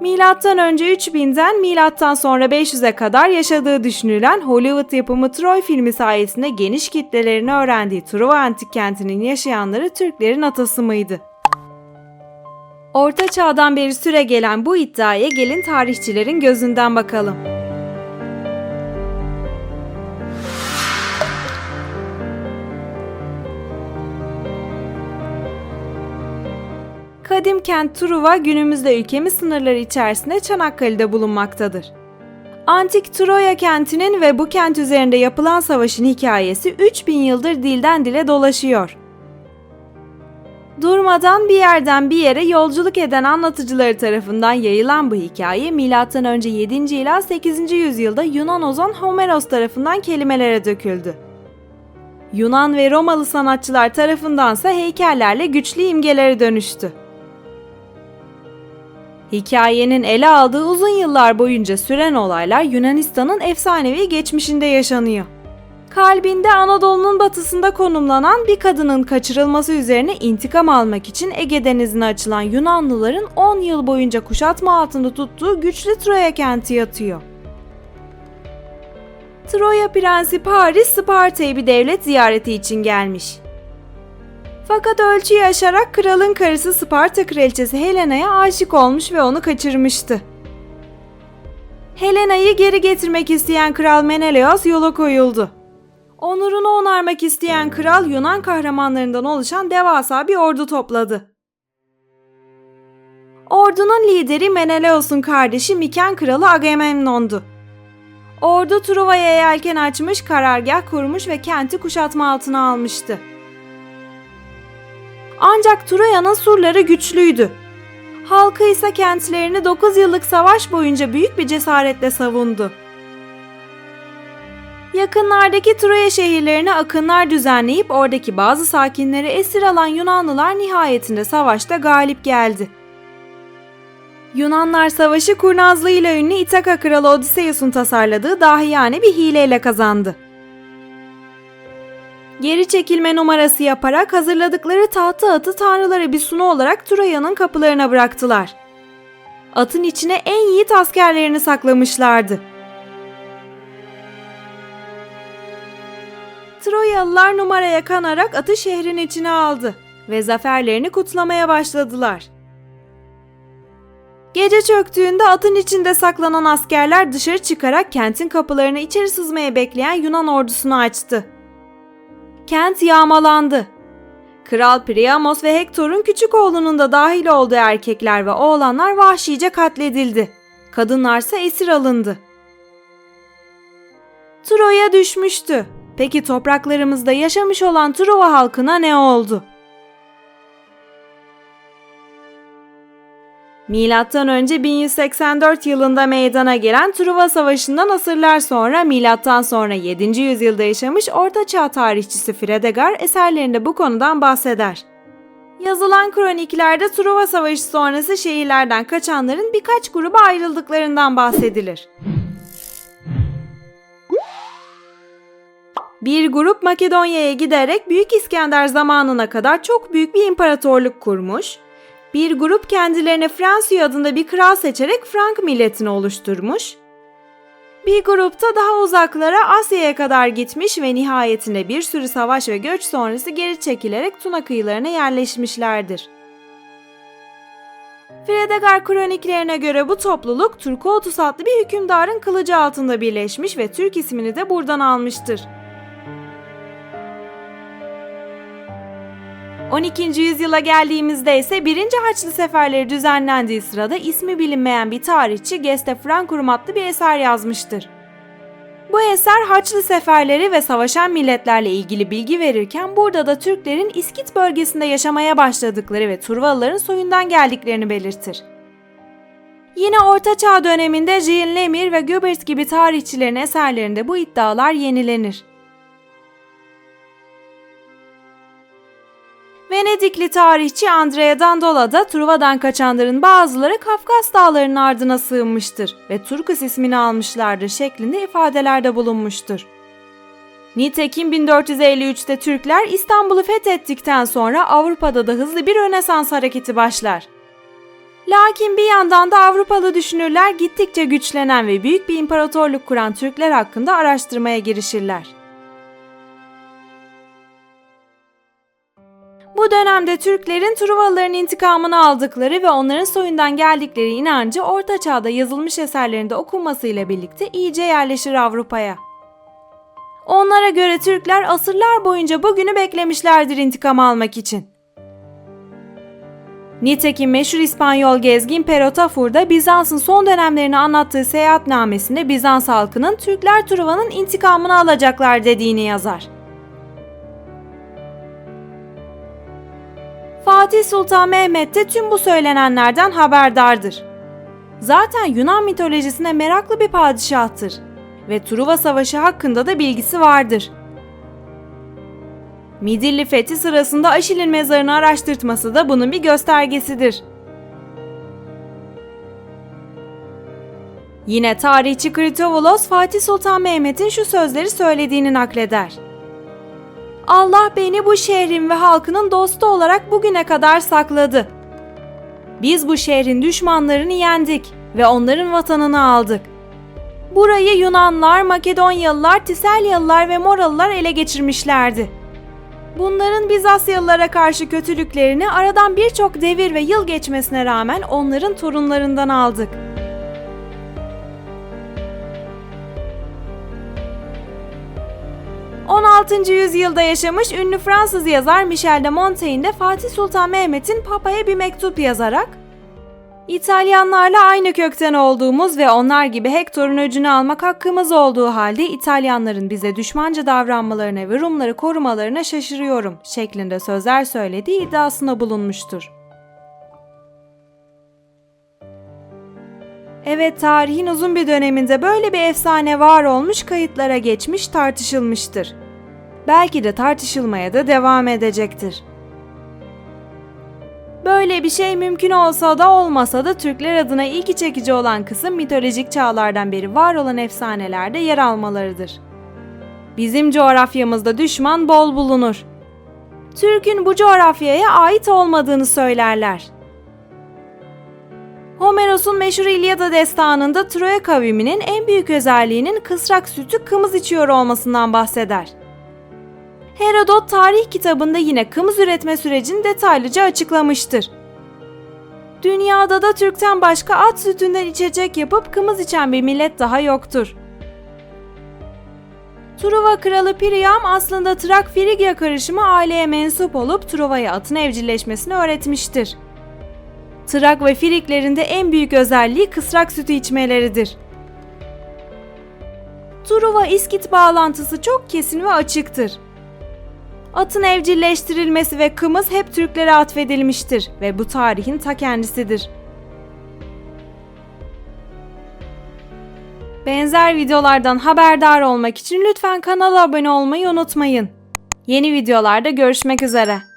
Milattan önce 3000'den milattan sonra 500'e kadar yaşadığı düşünülen Hollywood yapımı Troy filmi sayesinde geniş kitlelerini öğrendiği Truva antik kentinin yaşayanları Türklerin atası mıydı? Orta çağdan beri süre gelen bu iddiaya gelin tarihçilerin gözünden bakalım. Kadim kent Truva günümüzde ülkemiz sınırları içerisinde Çanakkale'de bulunmaktadır. Antik Troya kentinin ve bu kent üzerinde yapılan savaşın hikayesi 3000 yıldır dilden dile dolaşıyor. Durmadan bir yerden bir yere yolculuk eden anlatıcıları tarafından yayılan bu hikaye M.Ö. 7. ila 8. yüzyılda Yunan ozan Homeros tarafından kelimelere döküldü. Yunan ve Romalı sanatçılar tarafındansa heykellerle güçlü imgelere dönüştü. Hikayenin ele aldığı uzun yıllar boyunca süren olaylar Yunanistan'ın efsanevi geçmişinde yaşanıyor. Kalbinde Anadolu'nun batısında konumlanan bir kadının kaçırılması üzerine intikam almak için Ege Denizi'ne açılan Yunanlıların 10 yıl boyunca kuşatma altında tuttuğu güçlü Troya kenti yatıyor. Troya Prensi Paris, Sparta'ya bir devlet ziyareti için gelmiş. Fakat ölçüyü aşarak kralın karısı Sparta kraliçesi Helena'ya aşık olmuş ve onu kaçırmıştı. Helena'yı geri getirmek isteyen kral Menelaos yola koyuldu. Onurunu onarmak isteyen kral Yunan kahramanlarından oluşan devasa bir ordu topladı. Ordunun lideri Menelaos'un kardeşi Miken kralı Agamemnon'du. Ordu Truva'ya yelken açmış, karargah kurmuş ve kenti kuşatma altına almıştı. Ancak Troya'nın surları güçlüydü. Halkı ise kentlerini 9 yıllık savaş boyunca büyük bir cesaretle savundu. Yakınlardaki Troya şehirlerine akınlar düzenleyip oradaki bazı sakinleri esir alan Yunanlılar nihayetinde savaşta galip geldi. Yunanlar savaşı kurnazlığıyla ünlü İtaka kralı Odysseus'un tasarladığı dahiyane bir hileyle kazandı. Geri çekilme numarası yaparak hazırladıkları tahta atı tanrılara bir sunu olarak Troya'nın kapılarına bıraktılar. Atın içine en yiğit askerlerini saklamışlardı. Troyalılar numaraya kanarak atı şehrin içine aldı ve zaferlerini kutlamaya başladılar. Gece çöktüğünde atın içinde saklanan askerler dışarı çıkarak kentin kapılarını içeri sızmaya bekleyen Yunan ordusunu açtı. Kent yağmalandı. Kral Priamos ve Hektor'un küçük oğlunun da dahil olduğu erkekler ve oğlanlar vahşice katledildi. Kadınlarsa esir alındı. Troya düşmüştü. Peki topraklarımızda yaşamış olan Truva halkına ne oldu? Milattan önce 1184 yılında meydana gelen Truva Savaşı'ndan asırlar sonra milattan sonra 7. yüzyılda yaşamış Orta Çağ tarihçisi Fredegar eserlerinde bu konudan bahseder. Yazılan kroniklerde Truva Savaşı sonrası şehirlerden kaçanların birkaç gruba ayrıldıklarından bahsedilir. Bir grup Makedonya'ya giderek Büyük İskender zamanına kadar çok büyük bir imparatorluk kurmuş, bir grup kendilerine Fransıyor adında bir kral seçerek Frank milletini oluşturmuş. Bir grupta daha uzaklara Asya'ya kadar gitmiş ve nihayetinde bir sürü savaş ve göç sonrası geri çekilerek Tuna kıyılarına yerleşmişlerdir. Fredegar kroniklerine göre bu topluluk Turkotus adlı bir hükümdarın kılıcı altında birleşmiş ve Türk ismini de buradan almıştır. 12. yüzyıla geldiğimizde ise 1. Haçlı Seferleri düzenlendiği sırada ismi bilinmeyen bir tarihçi Geste Frankurum adlı bir eser yazmıştır. Bu eser Haçlı Seferleri ve savaşan milletlerle ilgili bilgi verirken burada da Türklerin İskit bölgesinde yaşamaya başladıkları ve Turvalıların soyundan geldiklerini belirtir. Yine Orta Çağ döneminde Jean Lemire ve Göbert gibi tarihçilerin eserlerinde bu iddialar yenilenir. Venedikli tarihçi Andrea Dandola da Truva'dan kaçanların bazıları Kafkas dağlarının ardına sığınmıştır ve Turkus ismini almışlardır şeklinde ifadelerde bulunmuştur. Nitekim 1453'te Türkler İstanbul'u fethettikten sonra Avrupa'da da hızlı bir Rönesans hareketi başlar. Lakin bir yandan da Avrupalı düşünürler gittikçe güçlenen ve büyük bir imparatorluk kuran Türkler hakkında araştırmaya girişirler. Bu dönemde Türklerin Truvalıların intikamını aldıkları ve onların soyundan geldikleri inancı Orta Çağ'da yazılmış eserlerinde okunmasıyla birlikte iyice yerleşir Avrupa'ya. Onlara göre Türkler asırlar boyunca bugünü beklemişlerdir intikam almak için. Nitekim meşhur İspanyol gezgin Pero Tafur da Bizans'ın son dönemlerini anlattığı seyahatnamesinde Bizans halkının Türkler Truva'nın intikamını alacaklar dediğini yazar. Fatih Sultan Mehmet de tüm bu söylenenlerden haberdardır. Zaten Yunan mitolojisine meraklı bir padişahtır ve Truva Savaşı hakkında da bilgisi vardır. Midilli fethi sırasında Aşil'in mezarını araştırtması da bunun bir göstergesidir. Yine tarihçi Kritovolos Fatih Sultan Mehmet'in şu sözleri söylediğini nakleder. Allah beni bu şehrin ve halkının dostu olarak bugüne kadar sakladı. Biz bu şehrin düşmanlarını yendik ve onların vatanını aldık. Burayı Yunanlar, Makedonyalılar, Tiselyalılar ve Moralılar ele geçirmişlerdi. Bunların Bizansyalılara karşı kötülüklerini aradan birçok devir ve yıl geçmesine rağmen onların torunlarından aldık. ...16. yüzyılda yaşamış ünlü Fransız yazar Michel de Montaigne de Fatih Sultan Mehmet'in Papa'ya bir mektup yazarak İtalyanlarla aynı kökten olduğumuz ve onlar gibi Hector'un öcünü almak hakkımız olduğu halde İtalyanların bize düşmanca davranmalarına ve Rumları korumalarına şaşırıyorum şeklinde sözler söylediği iddiasında bulunmuştur. Evet tarihin uzun bir döneminde böyle bir efsane var olmuş kayıtlara geçmiş tartışılmıştır. Belki de tartışılmaya da devam edecektir. Böyle bir şey mümkün olsa da olmasa da Türkler adına ilgi çekici olan kısım mitolojik çağlardan beri var olan efsanelerde yer almalarıdır. Bizim coğrafyamızda düşman bol bulunur. Türk'ün bu coğrafyaya ait olmadığını söylerler. Homeros'un meşhur İlyada destanında Troya kaviminin en büyük özelliğinin kısrak sütü kımız içiyor olmasından bahseder. Herodot tarih kitabında yine kımız üretme sürecini detaylıca açıklamıştır. Dünyada da Türk'ten başka at sütünden içecek yapıp kımız içen bir millet daha yoktur. Truva kralı Priam aslında Trak-Frigya karışımı aileye mensup olup Truva'ya atın evcilleşmesini öğretmiştir. Trak ve Friklerin de en büyük özelliği kısrak sütü içmeleridir. Truva İskit bağlantısı çok kesin ve açıktır. Atın evcilleştirilmesi ve kımız hep Türklere atfedilmiştir ve bu tarihin ta kendisidir. Benzer videolardan haberdar olmak için lütfen kanala abone olmayı unutmayın. Yeni videolarda görüşmek üzere.